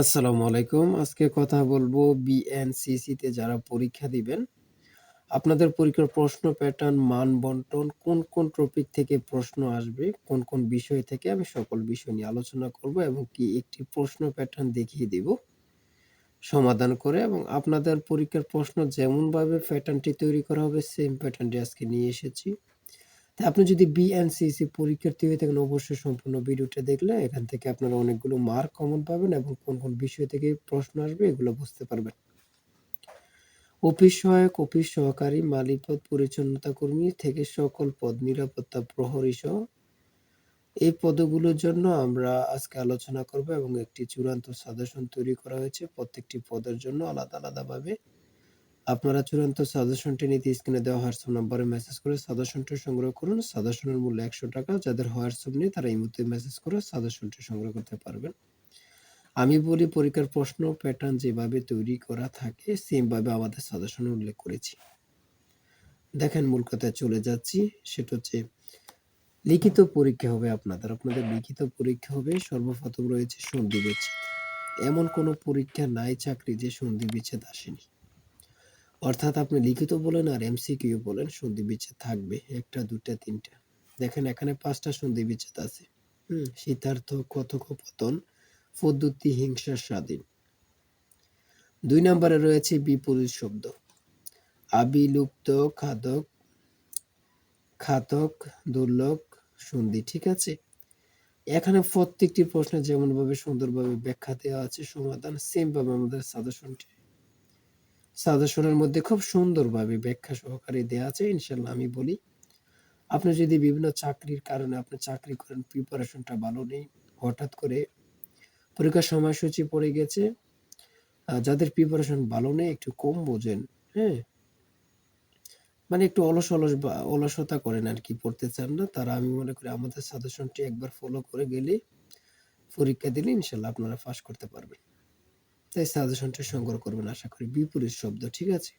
আসসালামু আলাইকুম। আজকে কথা বলব বিএনসিসি তে যারা পরীক্ষা দিবেন, আপনাদের পরীক্ষার প্রশ্ন প্যাটার্ন, মান বন্টন, কোন, কোন টপিক থেকে প্রশ্ন আসবে, কোন, কোন বিষয় থেকে আমি সকল বিষয় নিয়ে আলোচনা করব এবং কি একটি প্রশ্ন প্যাটার্ন দেখিয়ে দিব সমাধান করে এবং আপনাদের পরীক্ষার প্রশ্ন যেমনভাবে প্যাটার্নটি তৈরি করা হবে সেম প্যাটার্নটি আজকে নিয়ে এসেছি। তা আপনি যদি বিএনসিসি পরীক্ষার্থী হয়ে থাকেন অবশ্যই সম্পূর্ণ ভিডিওটা দেখলে এখান থেকে আপনারা অনেকগুলো মার্ক কমন পাবেন এবং কোন, কোন বিষয় থেকে প্রশ্ন আসবে এগুলো বুঝতে পারবেন। অফিস সহায়ক, অফিস সহকারী, মালিপদ, পরিচ্ছন্নতা কর্মী থেকে সকল পদ, নিরাপত্তা প্রহরী সহ এই পদগুলোর জন্য আমরা আজকে আলোচনা করব এবং একটি চূড়ান্ত সাজেশন তৈরি করা হয়েছে প্রত্যেকটি পদের জন্য আলাদা আলাদাভাবে। আপনারা চূড়ান্ত সাজেশনটি নিতে স্ক্রিনে দেওয়া হোয়াটসঅ্যাপ নম্বরে মেসেজ করে সাজেশনটি সংগ্রহ করুন। সাজেশনের মূল্য একশো টাকা। যাদের হোয়াটসঅ্যাপ নেই, তারা এই মুহূর্তে মেসেজ করে সাজেশনটি সংগ্রহ করতে পারবেন। আমি বলি, পরীক্ষার প্রশ্ন প্যাটার্ন যেভাবে তৈরি করা থাকে সেমভাবে আমাদের সাজেশনে উল্লেখ করেছি। দেখেন, মূল কথায় চলে যাচ্ছি সেটা হচ্ছে, লিখিত পরীক্ষা হবে আপনাদের। আপনাদের লিখিত পরীক্ষা হবে, সর্বপ্রথম রয়েছে সন্ধি বিচ্ছেদ। এমন কোনো পরীক্ষা নাই, চাকরি যে সন্ধি বিচ্ছেদ আসেনি। অর্থাৎ আপনি লিখিত বলেন আর এমসিকিউ বলেন, সন্ধি বিচ্ছেদ থাকবে, একটা দুটা তিনটা। দেখেন, এখানে পাঁচটা সন্ধি বিচ্ছেদ আছে। হুম শীতার্থ কথোপকথন, পদ্ধতি হিংসা স্বাধীন। দুই নম্বরে রয়েছে বিপরীত শব্দ। আবিলুপ্ত, খাদক, খাতক, দুর্লভ, সন্ধি, ঠিক আছে? এখানে প্রত্যেকটি প্রশ্নে যেমন ভাবে সুন্দরভাবে ব্যাখ্যা দেওয়া আছে, সমাধান সেম ভাবে আমাদের সাজেশনটি সাজেশনের মধ্যে খুব সুন্দরভাবে ব্যাখ্যা সহকারে দেওয়া আছে ইনশাল্লাহ আমি বলি। আপনি যদি বিভিন্ন চাকরির কারণে আপনি চাকরি করেন প্রিপারেশনটা ভালো নেই, হঠাৎ করে পরীক্ষার সময়সূচি পড়ে গেছে যাদের প্রিপারেশন ভালো নেই, একটু কম বোঝেন হ্যাঁ? মানে একটু অলস অলস বা অলসতা করেন আর কি, পড়তে চান না, তারা আমি মনে করি আমাদের সাজেশনটি একবার ফলো করে গেলে পরীক্ষা দিলে ইনশাল্লাহ আপনারা পাস করতে পারবেন। তাই সাজেশনটা সংগ্রহ করবেন আশা করি। বিপরীত শব্দ, ঠিক আছে?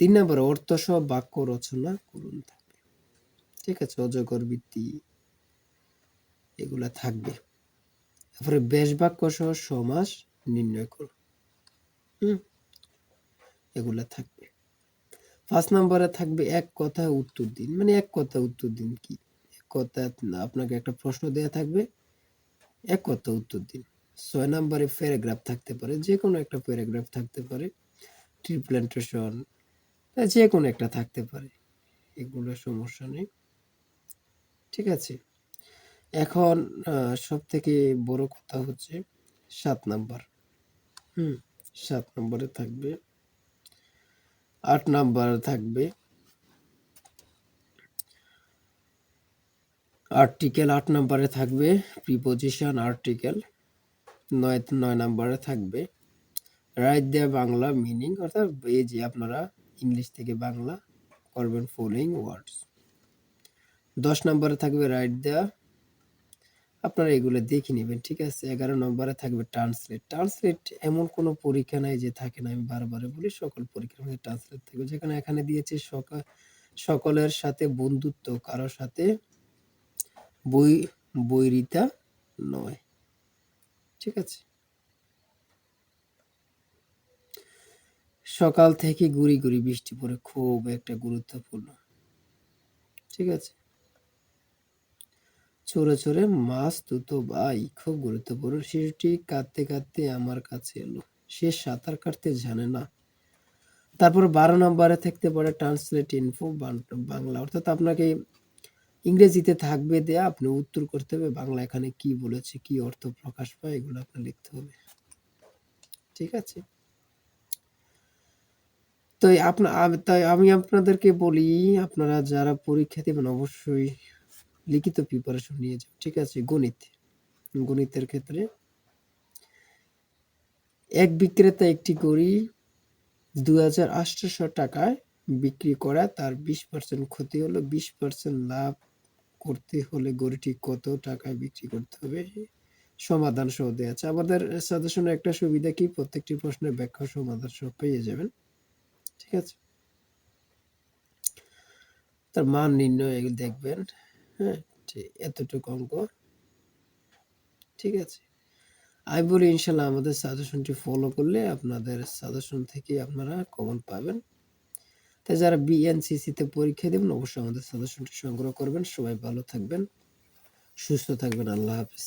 তিন নম্বর অর্থ সহ বাক্য রচনা করুন থাকবে ঠিক আছে? অজগর বৃত্তি, এগুলা থাকবে। তারপরে বেশ বাক্য সহ সমাস নির্ণয় করুন। এগুলা থাকবে। পাঁচ নম্বরে থাকবে এক কথা উত্তর দিন। মানে এক কথা উত্তর দিন কি? এক কথা আপনাকে একটা প্রশ্ন দেয়া থাকবে। এক কথা উত্তর দিন। ছয় নম্বরে প্যারাগ্রাফ থাকতে পারে যে কোনো একটা প্যারাগ্রাফ থাকতে পারে ট্রিপ্ল্যান্টেশন যে কোনো একটা থাকতে পারে, এগুলো সমস্যা নেই। ঠিক আছে? এখন সব থেকে বড় কথা হচ্ছে সাত নাম্বার। হুম, সাত নম্বরে থাকবে, আট নাম্বার থাকবে, আর্টিকেল আট নাম্বারে থাকবে, প্রিপোজিশন আর্টিকেল। নয় নয় নাম্বারে থাকবে। রাইট দেয়া বাংলা মিনিং অর্থাৎ এই যে আপনারা ইংলিশ থেকে বাংলা করবেন ফলোইং ওয়ার্ডস দশ নম্বরে থাকবে রাইট দেয়া আপনারা এগুলো দেখে নেবেন, ঠিক আছে? এগারো নম্বরে থাকবে ট্রান্সলেট ট্রান্সলেট এমন কোনো পরীক্ষা নাই যে থাকে না, আমি বারবারে বলি, সকল পরীক্ষার মধ্যে ট্রান্সলেট থাকবে। যেখানে এখানে দিয়েছে সকল সকলের সাথে বন্ধুত্ব কারোর সাথে বই বৈরিতা নয়। ঠিক আছে? সকাল থেকে গুড়ি গুড়ি বৃষ্টি পড়ে খুব একটা গুরুত্বপূর্ণ। ঠিক আছে? চোরে চোরে মাছ দুটো ভাই খুব গুরুত্বপূর্ণ। শিশুটি কাঁদতে কাঁদতে আমার কাছে এলো। সে সাঁতার কাটতে জানে না। তারপর বারো নম্বরে থাকতে পারে ট্রান্সলেট ইনফো বাংলা। অর্থাৎ আপনাকে ইংরেজিতে থাকবে দেয়া আপনি উত্তর করতে হবে, বাংলা এখানে কি বলেছে, কি অর্থ প্রকাশ পায়, এগুলো আপনার লিখতে হবে। ঠিক আছে? তো আপনার তাই আমি আপনাদেরকে বলি, আপনারা যারা পরীক্ষা দেবেন অবশ্যই লিখিত প্রিপারেশন নিয়ে যান ঠিক আছে? গণিত। গণিতের ক্ষেত্রে এক বিক্রেতা একটি গড়ি দু হাজার টাকায় বিক্রি করা, তার বিশ পার্সেন্ট ক্ষতি হলো, বিশ পার্সেন্ট লাভ করতে হলে গরুটি কত টাকায় বিক্রি করতে হবে সমাধান সহ দেওয়া আছে। আমাদের সাজেশনের একটা সুবিধা কি? প্রত্যেকটি প্রশ্নের ব্যাখ্যা সমাধান সহ পেয়ে যাবেন। ঠিক আছে? তার মান নির্ণয় দেখবেন হ্যাঁ এতটুকু অঙ্ক। ঠিক আছে? আমি বলি ইনশাল্লাহ আমাদের সাজেশনটি ফলো করলে আপনাদের সাজেশন থেকে আপনারা কমন পাবেন। তাই যারা বিএনসিসিতে পরীক্ষা দেবেন, অবশ্যই আমাদের সাজেশনটি সংগ্রহ করবেন। সবাই ভালো থাকবেন, সুস্থ থাকবেন। আল্লাহ হাফিজ।